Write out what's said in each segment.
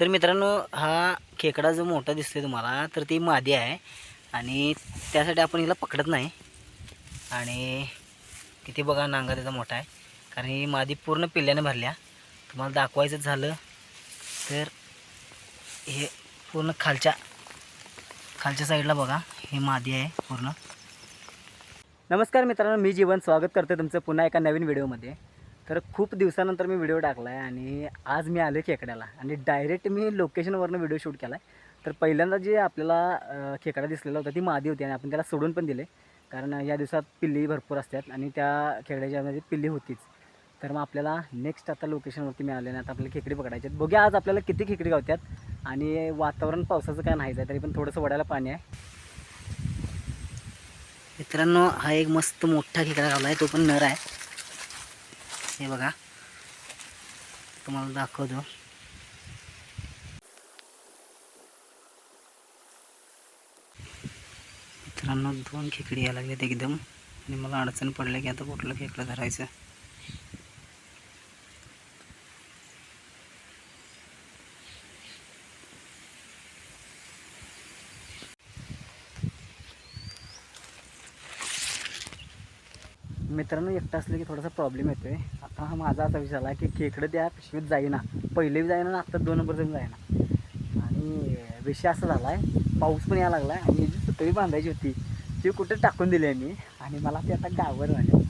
तर मित्रांनो हा खेकडा जो मोठा दिसतोय तुम्हाला तर ती मादी आहे. आणि त्यासाठी आपण हिला पकडत नाही. आणि तिथे बघा नांगा त्याचा मोठा आहे. कारण ही मादी पूर्ण पिल्ल्याने भरल्या. तुम्हाला दाखवायचं झालं तर हे पूर्ण खालच्या खालच्या साईडला बघा हे मादी आहे पूर्ण. नमस्कार मित्रांनो मी जीवन. स्वागत करतो तुमचं पुन्हा एका नवीन व्हिडिओमध्ये. तर खूप दिवसानंतर मी व्हिडिओ टाकला आहे आणि आज मी आलो खेकड्याला. आणि डायरेक्ट मी लोकेशनवरनं व्हिडिओ शूट केला आहे तर पहिल्यांदा जे आपल्याला खेकडा दिसलेला होता ती मादी होती आणि आपण त्याला सोडून पण दिले. कारण या दिवसात पिल्ली भरपूर असतात आणि त्या खेकड्याच्यामध्ये पिल्ली होतीच. तर मग आपल्याला नेक्स्ट आता लोकेशनवरती मिळाले आणि आता आपल्याला खेकडी पकडायचे आहेत. बघूया आज आपल्याला किती खेकडी गावतात आणि वातावरण पावसाचं काय नाहीच आहे तरी पण थोडंसं वडायला पाणी आहे. मित्रांनो हा एक मस्त मोठा खेकडा गावला आहे तो पण नर आहे. हे बघा. तुम्हाला दाखवतो. मित्रांनो दोन खेकडी यायला लागल्यात एकदम. आणि मला अडचण पडली की आता कुठलं खेकडं धरायचं? मित्रांनो एकटा असलं की थोडासा प्रॉब्लेम येतोय. आता हा माझा असा विचार आहे की खेकडं त्या पिशवीत जाईना. पहिले बी जाईना आणि आत्ता दोन नंबर जाऊन जाईना. आणि विषय असा झाला आहे पाऊस पण यायला लागला आहे आणि जी सुतळी बांधायची होती ती कुठे टाकून दिली आहे मी आणि मला ते आता गावर झाले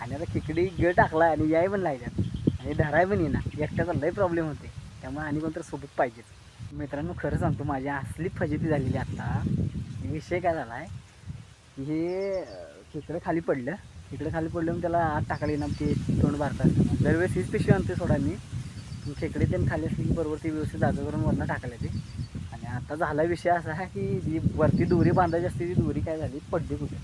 आणि आता खेकडी ग टाकला आणि याय पण लागल्यात. आणि धराय पण येणार एकट्याचा लय प्रॉब्लेम होते. त्यामुळे आणि कोणतरी सोबत पाहिजेच मित्रांनो खरं सांगतो माझी असली फजिती झालेली आत्ता विषय काय झाला आहे हे खेकडं खाली पडलं. इकडे खाली पडलं मग त्याला आत टाकायला येणार ते तोंड भारतात दरवेळेस हीच पिशवी आणते सोडा मी. खेकडे त्यांनी खाली असली की बरोबर ती व्यवस्थित जागा करून वरनं टाकायला ते आणि आता झाला विषय असा आहे की जी वरती दोरी बांधायची असते ती दोरी काय झाली? पडली कुठे?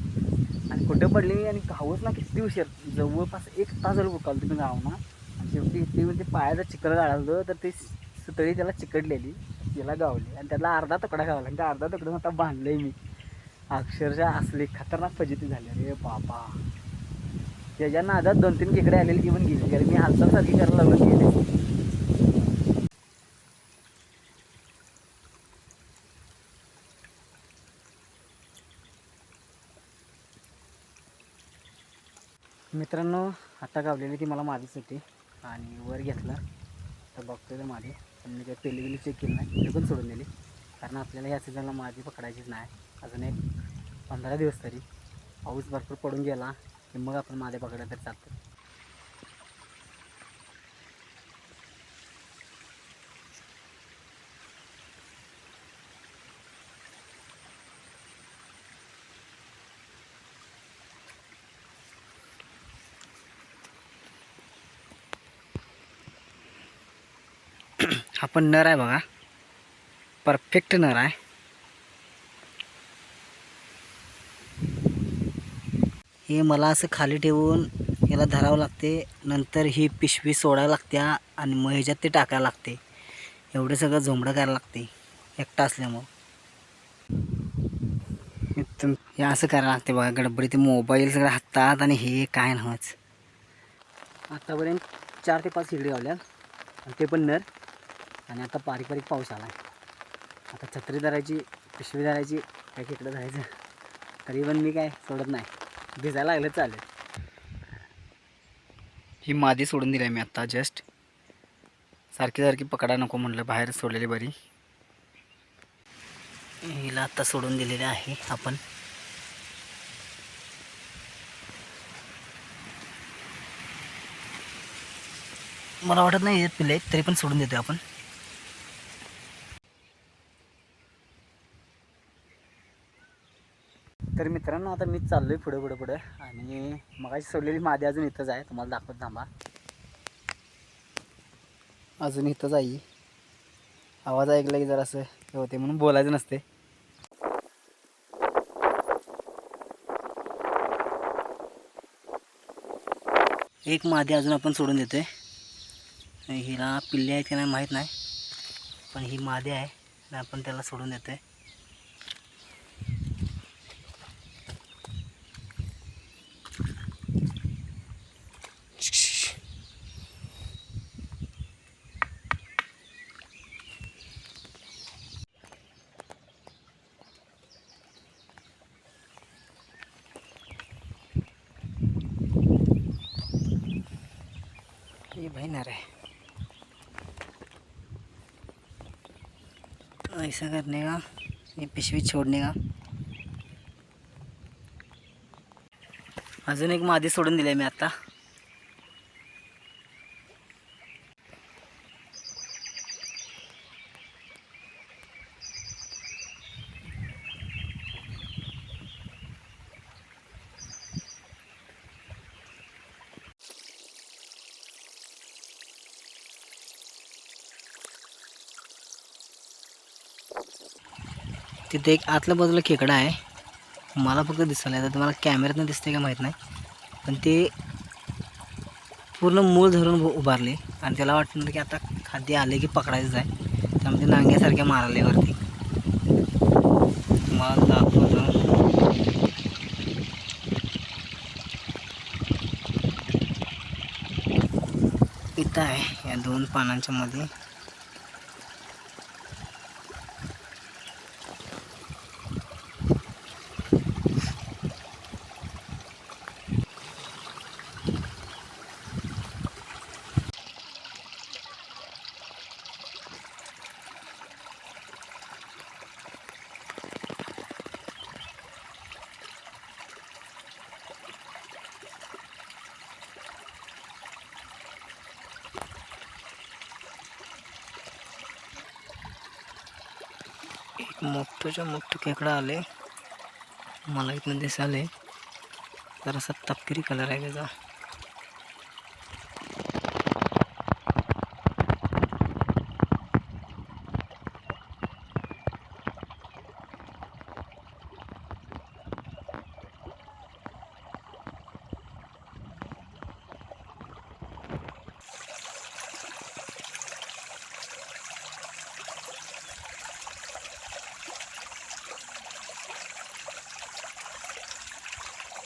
आणि कुठं पडली आणि गावच ना किती उशीर. जवळपास एक तास जर उकाल तुम्ही गाव ना आणि शेवटी ते म्हणजे पायाचं चिकल गाळालं तर ते सुतळी त्याला चिकटलेली तिला गावली. आणि त्याला अर्धा तुकडा गावला. आणि त्या अर्धा तुकडा आता बांधलंय मी. अक्षरशः असली खतरनाक फजिती झाली. अरे बाबा. त्याच्या नादात दोन तीन खेकडे आलेले ती पण गेली. कारण मी हालचाल सारखी करायला लागलो गेले मित्रांनो आता गावलेली ती मला माझीसाठी आणि वर घेतलं. तर बघतोय तर माझी पण मी काही पेली गेली चेक केली नाही. ते पण सोडून दिली. कारण आपल्याला या सीझनला माझी पकडायचीच नाही. अजून एक पंधरा दिवस तरी. पाऊस भरपूर पडून गेला. की मग आपण मादे पकडा तर चालतो. हा पण नर आहे बघा. परफेक्ट नर आहे. हे मला असं खाली ठेवून याला धरावं लागते. नंतर ही पिशवी सोडायला लागते आणि मग ह्याच्यात ते टाकायला लागते. एवढं सगळं झोंबडं करायला लागते. एकटा असल्यामुळं. हे हे असं करायला लागते बघा गडबडी ते मोबाईल सगळं हातात आणि हे काय नव्हच आत्तापर्यंत चार ते पाच शिगडी गावल्या आणि ते पण नर. आणि आता बारीक बारीक पाऊस आला आता छत्री धरायची पिशवी धरायची काय इकडं धरायचं. तरी पण मी काय सोडत नाही. भिजायला लागलं चालेल. ही मादी सोडून दिली आहे मी आत्ता जस्ट सारखी सारखी पकडा नको म्हटलं बाहेर सोडलेली बरी. हिला आत्ता सोडून दिलेली आहे आपण. मला वाटत नाही येत पिले तरी पण सोडून देतो आपण. तर मित्रांनो आता मी चाललो आहे पुढं पुढं पुढं. आणि मगाशी सोडलेली मादी अजून इथंच आहे. तुम्हाला दाखवत थांबा. अजून इथंच आई आवाज ऐकला की जरा असं हे होते म्हणून बोलायचं नसते एक मादी अजून आपण सोडून देतोय. हिला पिल्ले आहेत की नाही माहीत नाही. पण ही मादी आहे. आणि आपण त्याला सोडून देतोय. ऐसा करने का ये पिशवी छोडणे का। अजून एक मादी सोडून दिली मी आता. तिथे एक आतल्या बाजूला खेकडा आहे. मला फक्त दिसायला येतं. तुम्हाला कॅमेऱ्यातनं दिसते का माहीत नाही. पण ते पूर्ण मूळ धरून उ- उभारले. आणि त्याला वाटतं की आता खाद्य आले की पकडायचं आहे. त्यामध्ये नांग्यासारख्या मारले वरती. तुम्हाला दाखवतो. इथं आहे या दोन पानांच्या मध्ये. तुझ्या मोठं खेकडं आले. मला इथनं दिसाले जरासा तपकिरी कलर आहे त्याचा.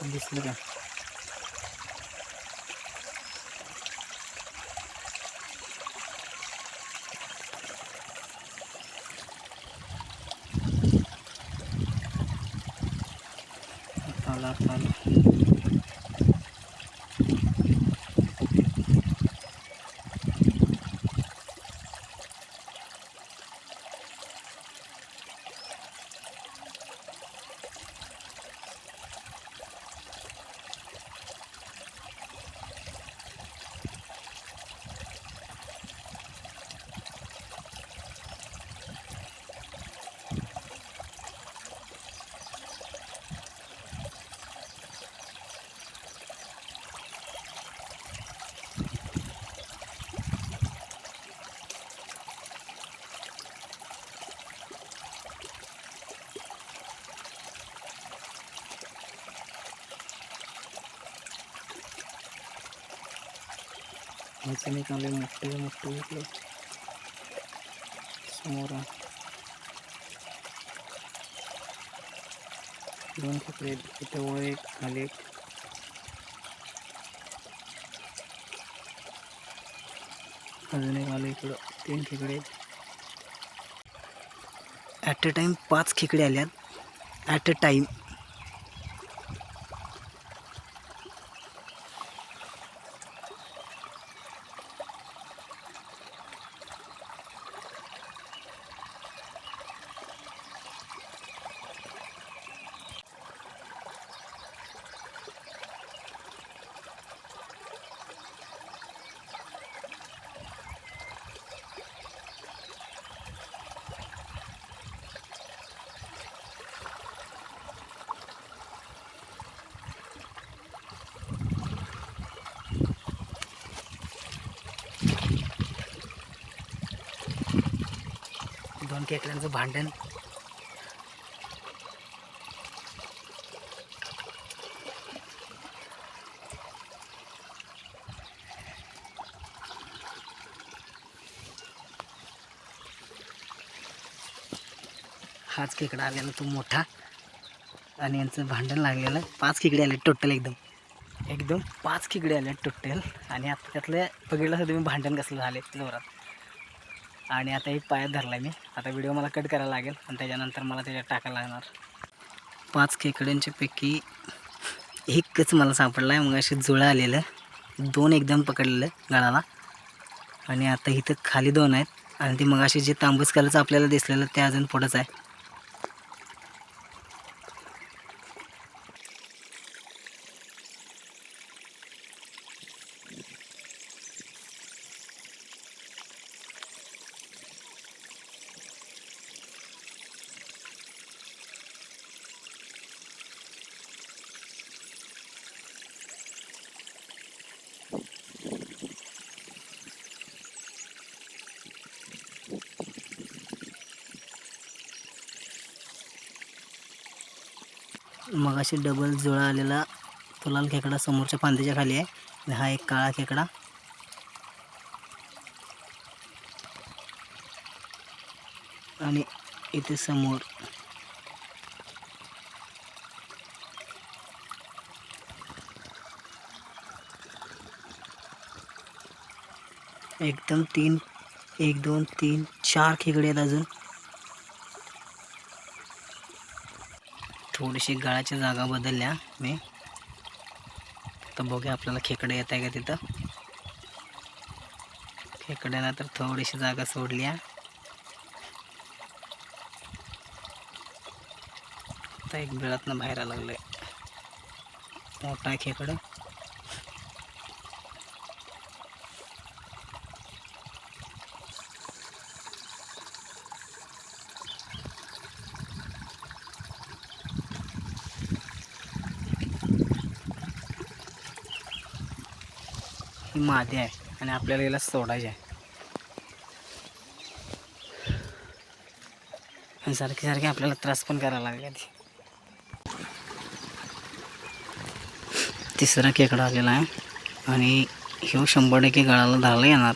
दिसलं का आला आला ह्याचं मी चांगले मोठे मोठे इकडे समोर दोन खेकडे आहेत. इथे वर एक खाली एक. अजून एक आलं इकडं. तीन खेकडे आहेत. ॲट अ टाईम पाच खेकडे आल्यात. ॲट अ टाईम दोन खेकड्यांचं भांडण. हाच खेकडा आलेला तो मोठा. आणि यांचं भांडण लागलेलं पाच खेकडे आले टोटल एकदम. एकदम पाच खेकडे आले टोटल आणि आता त्यातलं बघितलं तुम्ही भांडण कसलं झाले जोरात. आणि आता एक पायात धरला मी. आता व्हिडिओ मला कट करायला लागेल आणि त्याच्यानंतर मला त्याच्यात टाकायला लागणार. पाच खेकड्यांच्यापैकी एकच मला सापडला आहे मग असे जुळं आलेलं. दोन एकदम पकडलेलं गळाला. आणि आता इथं खाली दोन आहेत आणि ते मगाशी जे तांबूस कलरचं आपल्याला दिसलेलं ते अजून पुढंच आहे. मगाशी डबल जुळा आलेला तुलाल खेकडा समोरच्या फांद्याच्या खाली आहे. आणि हा एक काळा खेकडा. आणि इथे समोर एकदम तीन एक दोन तीन चार खेकडे आहेत अजून. थोडीशी गाळाची जागा बदलल्या मी. तर बघूया आपल्याला खेकडे येत आहे का तिथं. खेकड्याला तर थोडीशी जागा सोडली आता एक बिळातनं बाहेर लागलं मोठा आहे खेकडं. माती आहे आणि आपल्याला याला सोडायचे आहे. आणि सारखी सारखे आपल्याला त्रास पण करायला लागले आधी. तिसरा केकडा आलेला आहे आणि ह्यो शंभर टक्के गळाला धाला येणार.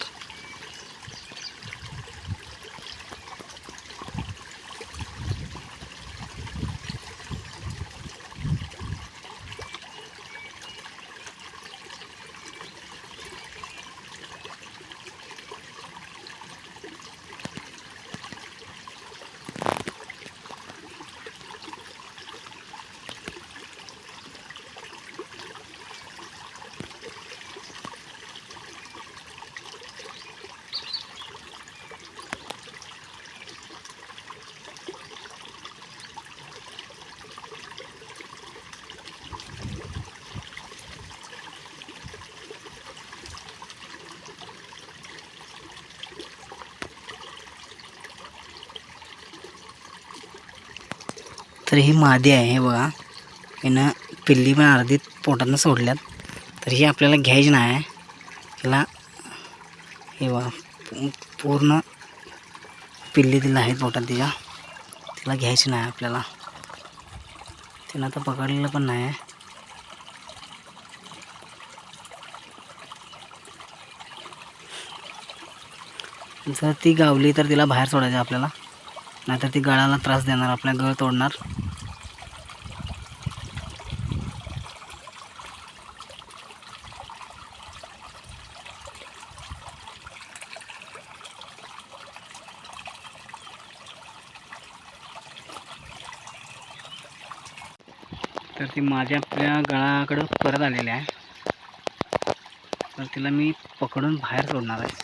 तर ही मादी आहे हे बघा. हिनं पिल्ली पण अर्धी पोटातनं सोडल्यात. तर ही आपल्याला घ्यायची नाही आहे. हिला हे बघा पूर्ण पिल्ली दिलं आहे पोटात तिच्या. तिला घ्यायची नाही आपल्याला. तिनं आता पकडलेलं पण नाही आहे. जर ती गावली तर तिला बाहेर सोडायचं आपल्याला. नाहीतर ती गळाला त्रास देणार आपल्या गळ तोडणार. ती माझ्या आपल्या गळाकडं परत आलेली आहे. तर तिला मी पकडून बाहेर सोडणार आहे.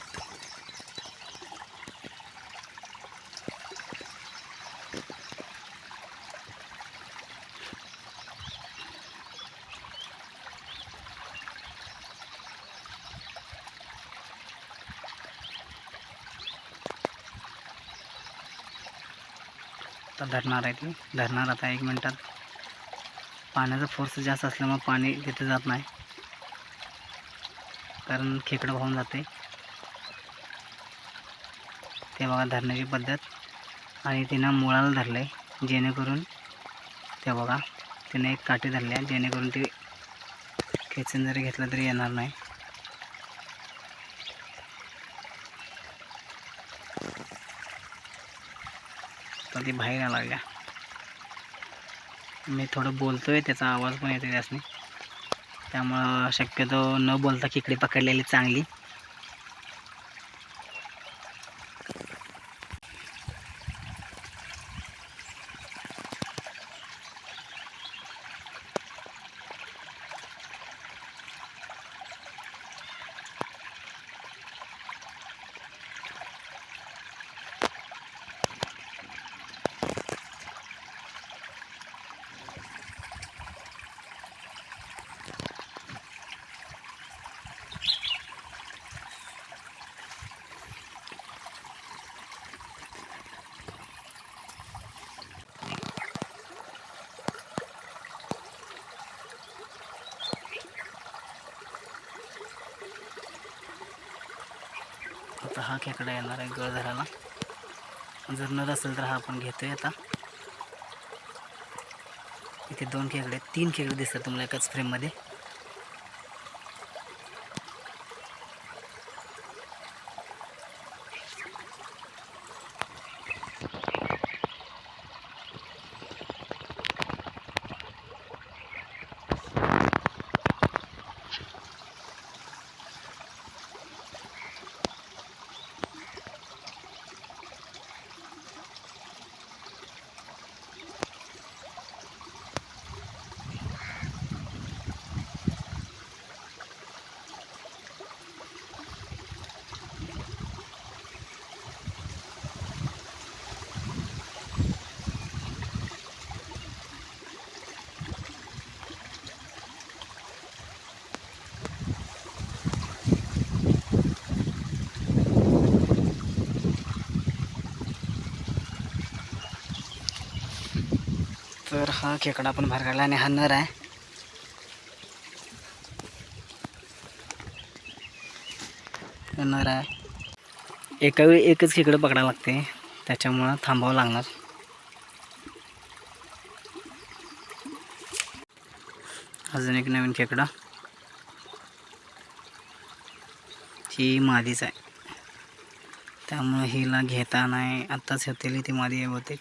आता धरणार आहे ती. धरणार आता एक मिनटात. पाण्याचा फोर्स जास्त असल्यामुळे पाणी तिथे जात नाही. कारण खेकडं वाहून जाते. ते बघा धरण्याची पद्धत. आणि तिनं मुळाला धरलं आहे जेणेकरून ते बघा तिने एक काठी धरली आहे. जेणेकरून ते खेचून जरी घेतलं तरी येणार नाही. तर ती बाहेर लागल्या. मी थोडं बोलतो आहे त्याचा आवाज पण येतो त्यासनी. त्यामुळं शक्यतो न बोलता खेकडी पकडलेली चांगली. हा खेकडा येणार आहे गळ धरायला जर नर असेल तर हा आपण घेतोय आता. इथे दोन खेकडे तीन खेकडे दिसतात तुम्हाला एकाच फ्रेममध्ये तर हा खेकडा पण बाहेर काढला आणि हा नर आहे. हा नर आहे. एका वेळी एकच खेकडं पकडायला लागते. त्याच्यामुळं थांबावं लागणार. अजून एक नवीन खेकडा. ही मादीच आहे. त्यामुळं हिला घेता नाही. आत्ताच होतील ती मादी होते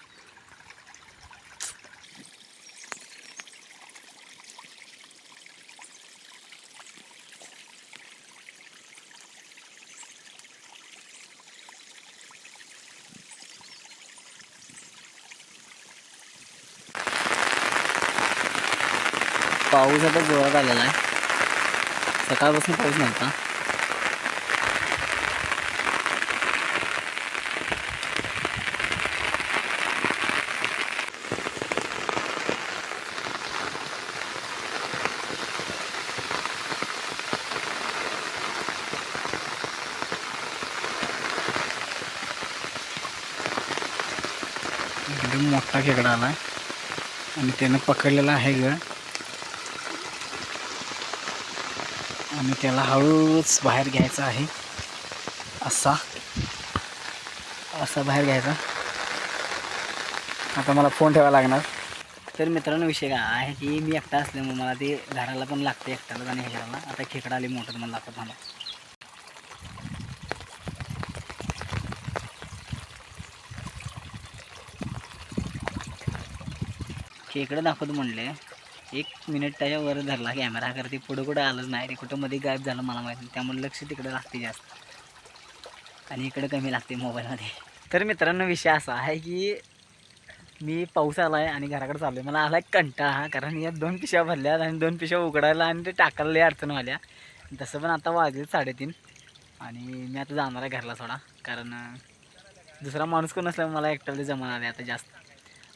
पाऊस आता जोरात आलेला आहे. सकाळपासून पाऊस नव्हता. एकदम मोठा खेकडा आला आहे आणि त्यानं पकडलेला आहे ग. आणि त्याला हळूच बाहेर घ्यायचा आहे. असा. असा बाहेर घ्यायचा. आता मला फोन ठेवावा लागणार. तर मित्रांनो विषय काय आहे की मी एकटा असल्यामुळे मला ते घराला पण लागते एकट्याला आणि ह्याला. आता खेकडा आली मोठं मला दाखवत मला. खेकडं दाखवतो म्हणले. एक मिनिट त्याच्या वर धरला कॅमेरा करते पुढं कुठं आलंच नाही ते कुठं मध्ये गायब झालं मला माहिती नाही. त्यामुळे लक्ष तिकडे लागते जास्त. आणि इकडं कमी लागते मोबाईलमध्ये तर मित्रांनो विषय असा आहे की मी पाऊस आला आहे आणि घराकडे चाललो आहे मला आला आहे कंटाळा कारण या दोन पिशव्या भरल्यात आणि दोन पिशव्या उघडायला आणि ते टाकायला लई अडचण आल्या. तसं पण आता वाजले साडेतीन आणि मी आता जाणार आहे घरला थोडा. कारण दुसरा माणूस कोण असल्यामुळे मला एकट्याला जमा आले आता जास्त.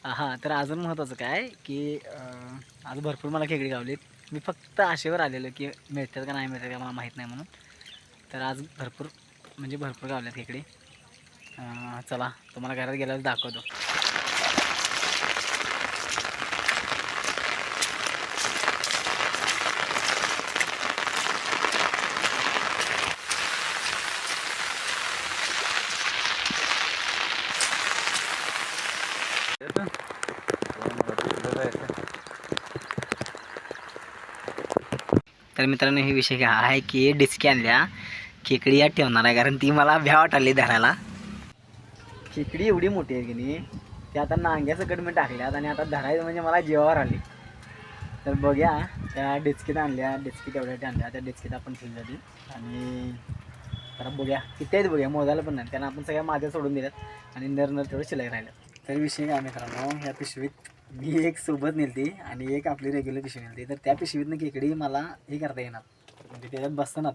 हां तर अजून महत्त्वाचं काय की अं, आज भरपूर मला खेकडी गावलीत मी फक्त आशेवर आलेलो की मिळतात का नाही मिळतात का मला माहीत नाही म्हणून. तर आज भरपूर म्हणजे भरपूर गावल्यात खेकडी. अं, चला तुम्हाला घरात गेल्यावर दाखवतो. तर मित्रांनो हे विषय काय आहे की डिस्की आणल्या. खेकडी यात ठेवणार आहे कारण ती मला भ्या वाटाली धरायला. खेकडी एवढी मोठी आहे की नाही ती आता नांग्यासकट मी टाकल्यात आणि आता धरायचं म्हणजे मला जेवावर आली. तर बघ्या त्या डिस्कीत आणल्या. डिस्कीत एवढ्या आणल्या त्या डिस्कीत आपण ठेवली होती आणि तर बघूया किती आहेत बघूया मोजायला पण नाही. त्यांना आपण सगळ्या माझ्या सोडून दिल्यात आणि नर नर तेवढं शिलाई राहिलं तर विषय काय मित्रांनो ह्या पिशवीत. मी एक सोबत नेलती आणि एक आपली रेग्युलर पिशवी नेलती. तर त्या पिशवीतनं खेकडी मला हे करता येणार. म्हणजे त्याच्यात बसणार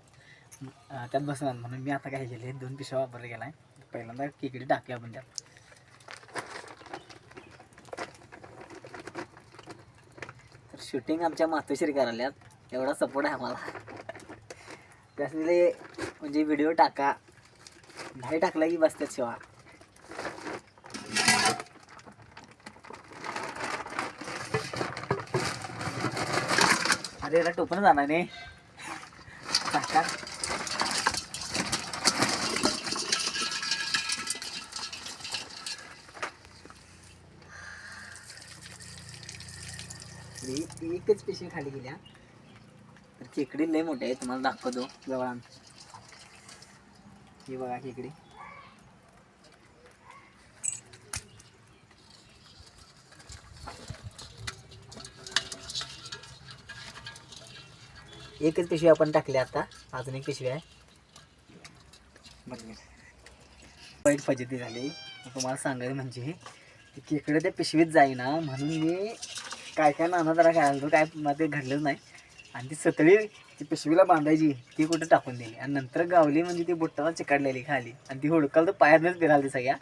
त्यात बसणार म्हणून मी आता काय केले दोन पिशव्या वापरले गेला आहे पहिल्यांदा खेकडी टाकूया आपण त्यात. तर शूटिंग आमच्या मातोश्री करायल्यात. एवढा सपोर्ट आहे आम्हाला. त्यासले म्हणजे व्हिडिओ टाका. नाही टाकला की बसतात शिवा. अरे याला टोपण जाणार नाही. एकच पेशी खाली गेल्या. तर खेकडी लय मोठे आहे तुम्हाला दाखवतो. जवळ आमची ही बघा खेकडी एकच पिशवी आपण टाकली आता. अजून एक पिशवी आहे. बरोबर वाईट फजिती झाली. तुम्हाला सांगायचं म्हणजे ती ते त्या पिशवीत जाईना म्हणून मी काय काय नाना जरा घालतो काय मला ते घडलंच नाही. आणि ती सतळी ती पिशवीला बांधायची ती कुठं टाकून दिली. आणि नंतर गावली म्हणजे ती बुट्टाला चिकाडलेली खाली. आणि ती हुडकाल तर पायातच फिराली सगळ्या.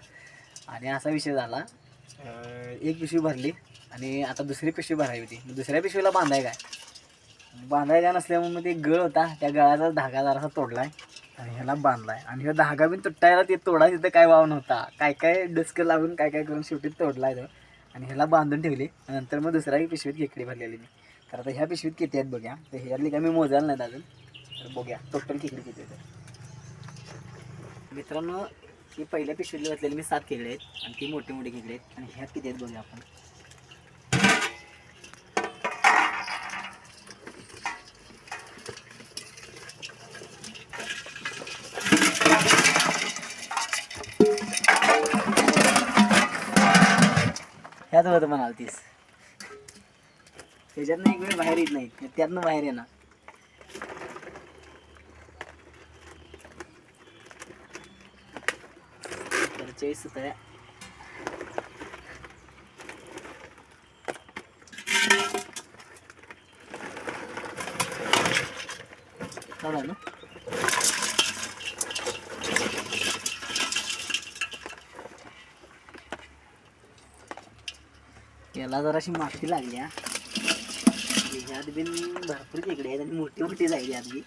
आणि असा विषय झाला. एक पिशवी भरली. आणि आता दुसरी पिशवी भरावी होती. दुसऱ्या पिशवीला बांधाय काय? बांधायचा नसल्यामुळे मग ते गळ होता. त्या गळाचा धागा जरासा तोडलाय आणि ह्याला बांधलाय. आणि ह्या धागा बी तुटायला ते तोडा तिथं काय वाव नव्हता. काय काय डस्क लावून काय काय करून शेवटी तोडलाय तो. आणि ह्याला बांधून ठेवली. नंतर मग दुसऱ्याही पिशवीत खेकडी भरलेली मी. तर आता ह्या पिशवीत किती आहेत बघ्या. तर ह्यातली काय मी मोजायला नाही अजून. तर बघूया. टोटल खेकडी किती आहेत. मित्रांनो ही पहिल्या पिशवीतली घातलेली मी सात खेकडे आहेत. आणि ती मोठी मोठी खेकडे आहेत. आणि ह्यात किती आहेत बघूया आपण. ह्यात होतं म्हणाल तीस. त्याच्यातनं एक वेळ बाहेर येत नाही. त्यातनं बाहेर येणार. तर चोवीस सुतळ्या चालू आहे ना मला जराशी माती लागली हा. ह्यात बिन भरपूर खेकडे आहेत आणि मोठी मोठी जायली आधी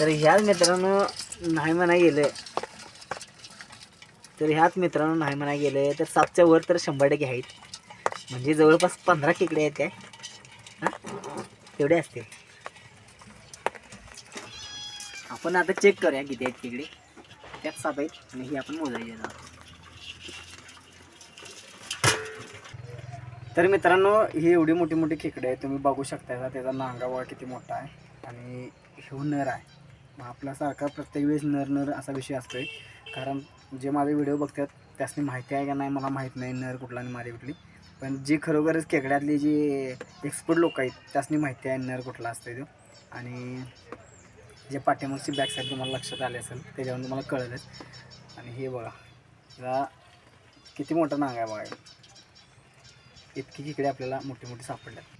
तर ह्याच मित्रांनो नाही म्हणा गेलं. तर ह्याच मित्रांनो नाही म्हणा गेलं तर सातच्या वर तर शंभर टक्के आहेत. म्हणजे जवळपास पंधरा खेकडे आहेत काय? हां? तेवढे असतील. आपण आता चेक करूया किती आहेत खेकडे. त्यात सात आहेत आणि ही आपण मोजायची तर मित्रांनो ही एवढी मोठी मोठी खेकडे आहेत तुम्ही बघू शकता त्याचा नांगावा किती मोठा आहे आणि हे नर आहे. आपल्यासारखा प्रत्येक वेळेस नर नर असा विषय असतो आहे कारण जे माझे व्हिडिओ बघतात त्यासनी माहिती आहे का नाही मला माहीत नाही नर कुठला आणि मादी कुठली. पण जी खरोखरच केकड्यातली जी एक्सपर्ट लोक आहेत त्यासनी माहिती आहे नर कुठला असतो तो. आणि जे पाठीमागची बॅक साईड तुम्हाला लक्षात आले असेल त्याच्यावर तुम्हाला कळलंच. आणि हे बघा त्याला किती मोठा नांग आहे बघा. इतकी खेकडे आपल्याला मोठी मोठी सापडल्यात.